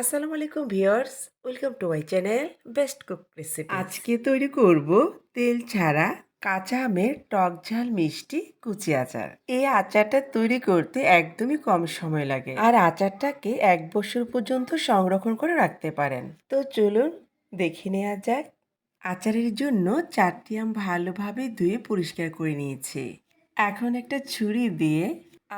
আসসালামু আলাইকুম viewers, welcome to my channel best cook recipe. আজকে তৈরি করব তেল ছাড়া কাঁচা আমের টক ঝাল মিষ্টি কুচি আচার। এই আচারটা তৈরি করতে একদমই কম সময় লাগে। আর আচারটাকে এক বছর পর্যন্ত সংরক্ষণ করে রাখতে পারেন। তো চলুন দেখে নেওয়া যাক। আচারের জন্য চারটি আম ভালোভাবে ধুয়ে পরিষ্কার করে নিয়েছি। এখন একটা ছুরি দিয়ে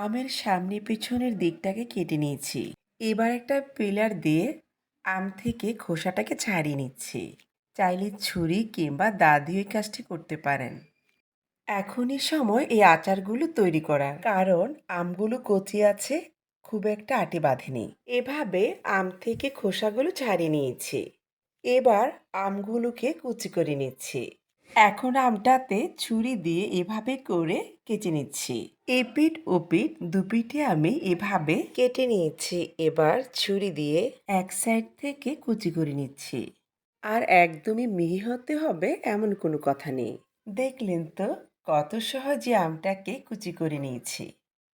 আমের সামনে পেছনের দিকটাকে কেটে নিয়েছি। এবার একটা পিলার দিয়ে আম থেকে খোসাটাকে ছাড়িয়ে নিচ্ছি। চাইলে ছুরি কিংবা দা দিয়ে কাজটি করতে পারেন। এখনই সময় এই আচারগুলো তৈরি করার। কারণ আমগুলো কচি আছে, খুব একটা আটে বাঁধেনি। এভাবে আম থেকে খোসাগুলো ছাড়িয়ে নিয়েছি। এবার আমগুলোকে কুচি করে নিচ্ছি। এখন আমটাতে ছুরি দিয়ে এভাবে করে কেটে নিচ্ছি। এপিট ওপিট দুপিঠে আমি এভাবে কেটে নিয়েছি। এবার ছুরি দিয়ে এক সাইড থেকে কুচি করে নিচ্ছি। আর একদমই মিহি হতে হবে এমন কোনো কথা নেই। দেখলেন তো কত সহজে আমটাকে কুচি করে নিয়েছি।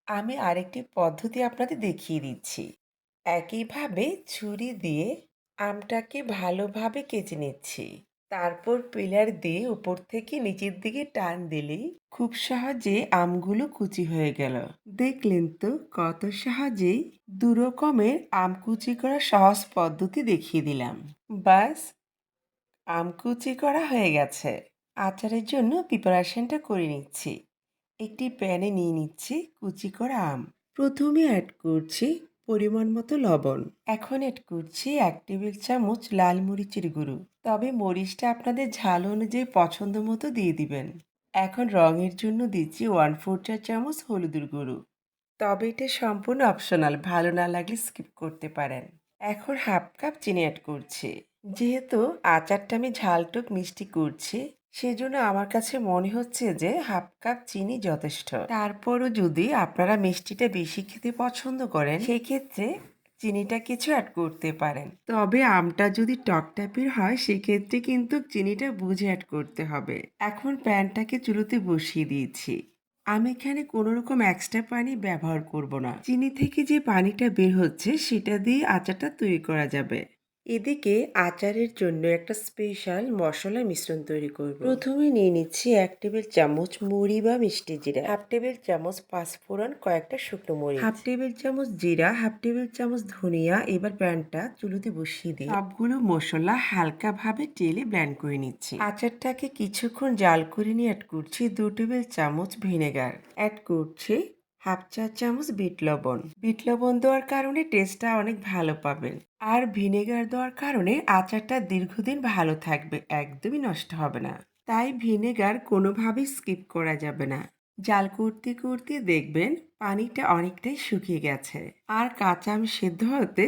আমি আরেকটি পদ্ধতি আপনাদের দেখিয়ে দিচ্ছি। একইভাবে ছুরি দিয়ে আমটাকে ভালোভাবে কেচে নিচ্ছি। তারপর পিলার দিয়ে উপর থেকে নিচের দিকে টান দিলেই খুব সহজে আমগুলো কুচি হয়ে গেল। দেখলেন তো কত সহজেই দু রকমের আম কুচি করার সহজ পদ্ধতি দেখিয়ে দিলাম। বাস, আম কুচি করা হয়ে গেছে। আচারের জন্য প্রিপারেশনটা করে নিচ্ছি। একটি প্যানে নিয়ে নিচ্ছি কুচি করা আম। প্রথমে অ্যাড করছি পরিমাণ মতো লবণ। এখন এড করছি এক টেবিল চামচ লাল মরিচের গুঁড়ো। তবে মরিচটা আপনাদের ঝাল অনুযায়ী পছন্দ মতো দিয়ে দিবেন। এখন রঙের জন্য দিচ্ছি ওয়ান ফোর চা চামচ হলুদের গুঁড়ো। তবে এটা সম্পূর্ণ অপশনাল, ভালো না লাগলে স্কিপ করতে পারেন। এখন হাফ কাপ চিনি অ্যাড করছি। যেহেতু আচারটা আমি ঝালটুক মিষ্টি করছি সেজন্য আমার কাছে মনে হচ্ছে যে হাফ কাপ চিনি যথেষ্ট। তারপরও যদি আপনারা মিষ্টিটা বেশি খেতে পছন্দ করেন, সেক্ষেত্রে চিনিটা কিছু অ্যাড করতে পারেন। তবে আমটা যদি টক টাইপের হয়, সেক্ষেত্রে কিন্তু চিনিটা বুঝে অ্যাড করতে হবে। এখন প্যানটাকে চুলোতে বসিয়ে দিয়েছি। আমি এখানে কোনো রকম এক্সট্রা পানি ব্যবহার করব না। চিনি থেকে যে পানিটা বের হচ্ছে, সেটা দিয়ে আচারটা তৈরি করা যাবে। এদিকে আচারের জন্য একটা স্পেশাল মশলা মিশ্রণ তৈরি করব। প্রথমে নিয়ে নিচ্ছি এক টেবিল চামচ মুড়ি বা মিষ্টি জিরা, হাফ টেবিল চামচ পাঁচফোড়ন, কয়েকটা শুকনো মরিচ, হাফ টেবিল চামচ জিরা, হাফ টেবিল চামচ ধনিয়া, এবার প্যানটা চুলোতে বসিয়ে দিই। সবগুলো মশলা হালকাভাবে তেলে ব্ল্যান্ড করে নিচ্ছি। আচারটাকে কিছুক্ষণ জাল করে নিয়ে অ্যাড করছি দু টেবিল চামচ ভিনেগার। অ্যাড করছি হাফ চা চামচ বিট লবণ। বিট লবণ দেওয়ার কারণে টেস্টটা অনেক ভালো পাবেন। আর ভিনেগার দেওয়ার কারণে আচারটা দীর্ঘদিন ভালো থাকবে, একদমই নষ্ট হবে না। তাই ভিনেগার কোনোভাবেই স্কিপ করা যাবে না। জাল করতে করতে দেখবেন পানিটা অনেকটাই শুকিয়ে গেছে। আর কাঁচা আম সেদ্ধ হতে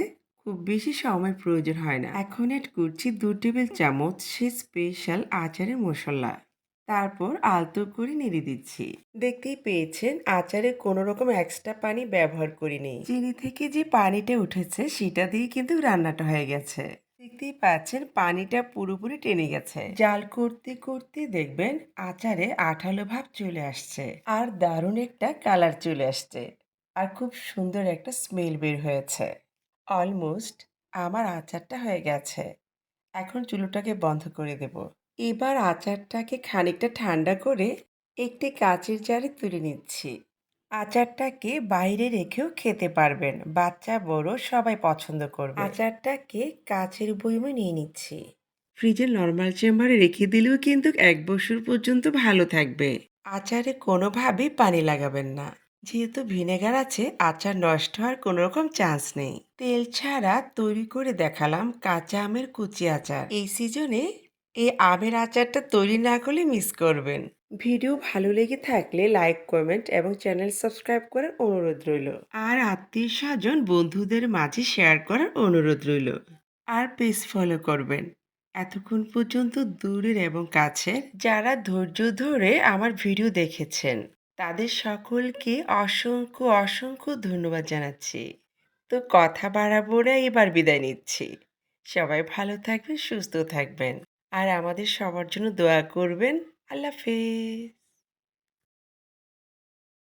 খুব বেশি সময় প্রয়োজন হয় না। এখন এড করছি দু টেবিল চামচ সে স্পেশাল আচারের মশলা। তারপর আলতো করে নেড়ে দিচ্ছি। দেখতেই পেয়েছেন, আচারে কোনো রকম এক্সট্রা পানি ব্যবহার করিনি। চিনি থেকে যে পানিটা উঠেছে, সেটা দিয়ে কিন্তু রান্নাটা হয়ে গেছে। দেখতেই পাচ্ছেন, পানিটা পুরোপুরি টেনে গেছে। জাল করতে করতে দেখবেন, আচারে আঠালো ভাব চলে আসছে। আর দারুণ একটা কালার চলে আসছে। আর খুব সুন্দর একটা স্মেল বের হয়েছে। অলমোস্ট আমার আচারটা হয়ে গেছে। এখন চুলোটাকে বন্ধ করে দেবো। এবার আচারটাকে খানিকটা ঠান্ডা করে একটি কাচের জারে তুলে নিচ্ছি। আচারটাকে বাইরে রেখেও খেতে পারবেন, বাচ্চা, বড়, সবাই পছন্দ করবে। আচারটাকে কাচের বইমে নিয়ে নিচ্ছি। ফ্রিজের নর্মাল চেম্বারে রেখে দিলেও কিন্তু এক বছর পর্যন্ত ভালো থাকবে। আচারে কোনোভাবেই পানি লাগাবেন না। যেহেতু ভিনেগার আছে, আচার নষ্ট হওয়ার কোনো রকম চান্স নেই। তেল ছাড়া তৈরি করে দেখালাম কাঁচা আমের কুচি আচার। এই সিজনে এই আমের আচারটা তৈরি না করলে মিস করবেন। ভিডিও ভালো লেগে থাকলে লাইক কমেন্ট এবং চ্যানেল সাবস্ক্রাইব করার অনুরোধ রইল। আর আত্মীয় স্বজন বন্ধুদের মাঝে শেয়ার করার অনুরোধ রইল। আর পেজ ফলো করবেন। এতক্ষণ পর্যন্ত দূরের এবং কাছের যারা ধৈর্য ধরে আমার ভিডিও দেখেছেন তাদের সকলকে অসংখ্য অসংখ্য ধন্যবাদ জানাচ্ছি। তো কথা বাড়াবো না এবার বিদায় নিচ্ছি। সবাই ভালো থাকবেন সুস্থ থাকবেন। আর আমাদের সবার জন্য দোয়া করবেন। আল্লাহ হাফেজ।